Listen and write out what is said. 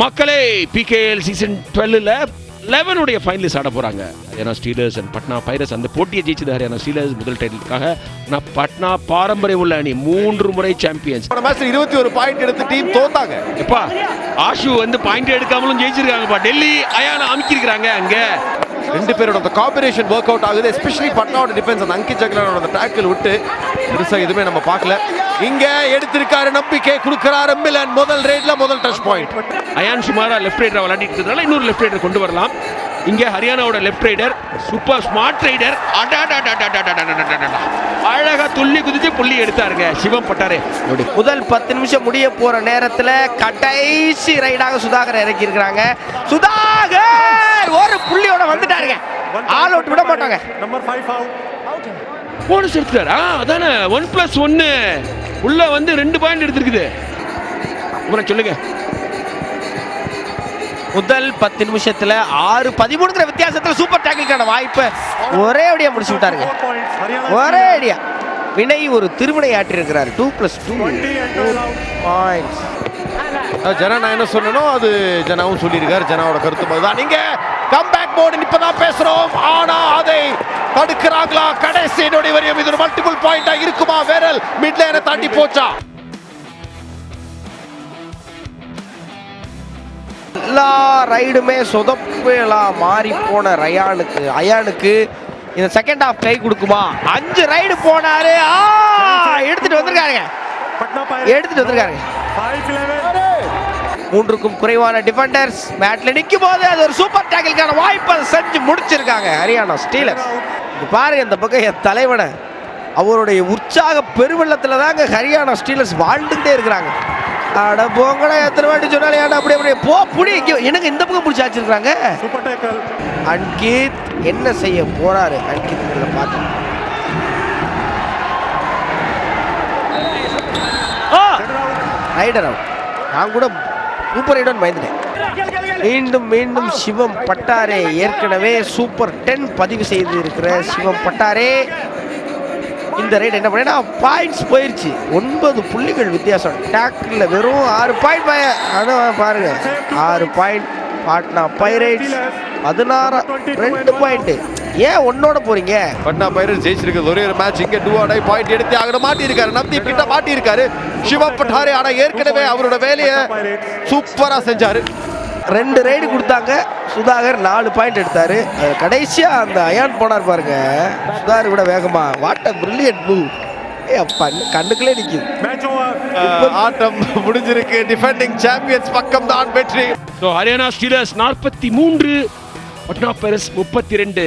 மக்களே PKL season டுவெல்ல லெவனுடைய ஃபைனலிஸ்ட் ஆட போறாங்க. Haryana Steelers and Patna Pirates அந்த போட்டியை ஜெயிச்சது ஹரியானா ஸ்டீலர்ஸ் முதல் டைட்டிலுக்காக நான் பட்னா பாரம்பரியம் உள்ள அணி மூன்று முறை சாம்பியன்ஸ் இருபத்தி ஒரு பாயிண்ட் எடுத்து டீம் தோத்தாங்க. எப்பா ஆஷு வந்து பாயிண்ட் எடுக்காமலும் ஜெயிச்சிருக்காங்கப்பா. டெல்லி அயானா அமுக்கிருக்காங்க அங்க. ரெண்டு பேரோட அந்த காம்பினேஷன் ஒர்க் அவுட் ஆகுது. எஸ்பெஷலி பட்னாவோட டிஃபென்ஸ் அந்த அங்கித் ஜக்லனோட டேக்கிள் விட்டு பெருசா எதுவுமே நம்ம பார்க்கல. இங்க எடுத்திருக்காரு நம்பிக்கை கொடுக்கிறாரு மிலன். முதல் ரேட்ல முதல் டச் பாயிண்ட் அயான் சுமாரா லெஃப்ட் ரைடர் விளையாடிட்டு இருந்ததால இன்னொரு லெஃப்ட் ரைடர் கொண்டு வரலாம். இங்க ஹரியானாவோட left raider super smart raider அழகா துள்ளி குதிச்சு புள்ளி எடுத்தாருங்க சிவம் பட்டாரு அப்படி முதல் பத்து நிமிஷம் முடிய போற நேரத்துல கடைசி ரைடாக சுதாகர் இறக்கி இருக்கிறாங்க சுதாகர் ஒரு புள்ளியோட வந்துட்டாருங்க ஆல் அவுட் விட மாட்டாங்க நம்பர் ஃபைவ் போனஸ் எடுத்துட்டாரா ஆ அதானே ஒன் பிளஸ் ஒன்னு உள்ள வந்து ரெண்டு பாயிண்ட் எடுத்திருக்குது. அப்புறம் சொல்லுங்க. முதல் பத்து நிமிஷத்துல ஆறு பதிமூணுங்கிற வித்தியாசத்துல சூப்பர் டேக்கிள்கான வாய்ப்பை ஒரே அடியா முடிச்சு விட்டாருங்க. ஒரே அடியா. வினய் ஒரு திருவினை ஆற்றி இருக்கிறார் two plus two points Jana நான் என்ன சொன்னனோ அது ஜனாவும் சொல்லியிருக்காரு. ஜனாவோட கருத்து தான் நீங்க கம்பேக் மோடு இப்பதான் பேசுறோம். ஆனா அதை தடுக்கிறாங்களா கடைசி நொடி வரையும் இது ஒரு மல்டிபிள் பாயிண்டா இருக்குமா? வேரல் மிட் லைனை தாண்டி போச்சா? எல்லா ரைடுமே சொதப்பலா மாறி போன ரயானுக்கு அயானுக்கு இந்த செகண்ட் ஹாஃப் கை கொடுக்குமா? அஞ்சு ரைடு போனாரு. ஆ எடுத்துட்டு வந்திருக்காருங்க. எடுத்துட்டு வந்திருக்காருங்க. மூன்றுக்கும் குறைவான டிஃபெண்டர்ஸ் மேட்ல நிற்கும் போது அது ஒரு சூப்பர் டேக்கிள்கான வாய்ப்பு அதை செஞ்சு முடிச்சிருக்காங்க. ஹரியானா ஸ்டீலர்ஸ் பாருங்க இந்த பக்கம் என் தலைவனை. அவருடைய உற்சாக பெருவெள்ளத்துல தாங்க ஹரியானா ஸ்டீலர்ஸ் வாழ்ந்துகிட்டே இருக்கிறாங்க. அட போங்கடா எத்தனை வாட்டி சொன்னாலும் ஏன்டா அப்படி அப்படியே போ புடி. எனக்கு இந்த பக்கம் பிடிச்சி வச்சிருக்காங்க அன்கித் என்ன செய்ய போறாரு? அன்கித்ங்கிறத பார்த்து. ரைடர் அவுட் நான் கூட சூப்பர் பயந்துட்டேன். மீண்டும் மீண்டும் சிவம் பட்டாரே. ஏற்கனவே சூப்பர் டென் பதிவு செய்து இருக்கிற சிவம் பட்டாரே. இந்த ரைட் என்ன பண்ணா பாயிண்ட்ஸ் போயிடுச்சு ஒன்பது புள்ளிகள் வித்தியாசம். டேக்கில் வெறும் ஆறு பாயிண்ட் பய அதான் பாருங்க. ஆறு பாயிண்ட் பாட்னா பைரைட்ஸ் பதினாறு ரெண்டு பாயிண்ட் ஏன் ஒன்னோட போறீங்க? பட்னா பைரஸ் ஜெயிச்சிருக்கிறது ஒரே ஒரு மேட்ச் இங்க டூ ஆடை பாயிண்ட் எடுத்து ஆகட மாட்டி இருக்காரு நப்தீப் கிட்ட மாட்டி இருக்காரு சிவா பட்டாரே ஆனா ஏற்கனவே அவரோட வேலையை சூப்பரா செஞ்சாரு. ரெண்டு ரைடு கொடுத்தாங்க. சுதாகர் நாலு பாயிண்ட் எடுத்தாரு. கடைசியா அந்த அயான் போனார் பாருங்க. சுதாகர் கூட வேகமா. வாட் அ பிரில்லியன்ட் மூவ் ஏ அப்பா கண்ணுக்குள்ளே நிக்குது. அஹ், ஆட்டம் முடிஞ்சிருக்கு. டிஃபெண்டிங் சாம்பியன்ஸ் பக்கம் தான் வெற்றி. ஸோ ஹரியானா ஸ்டீலர்ஸ் நாற்பத்தி மூன்று பட்னா பைரஸ் முப்பத்தி ரெண்டு.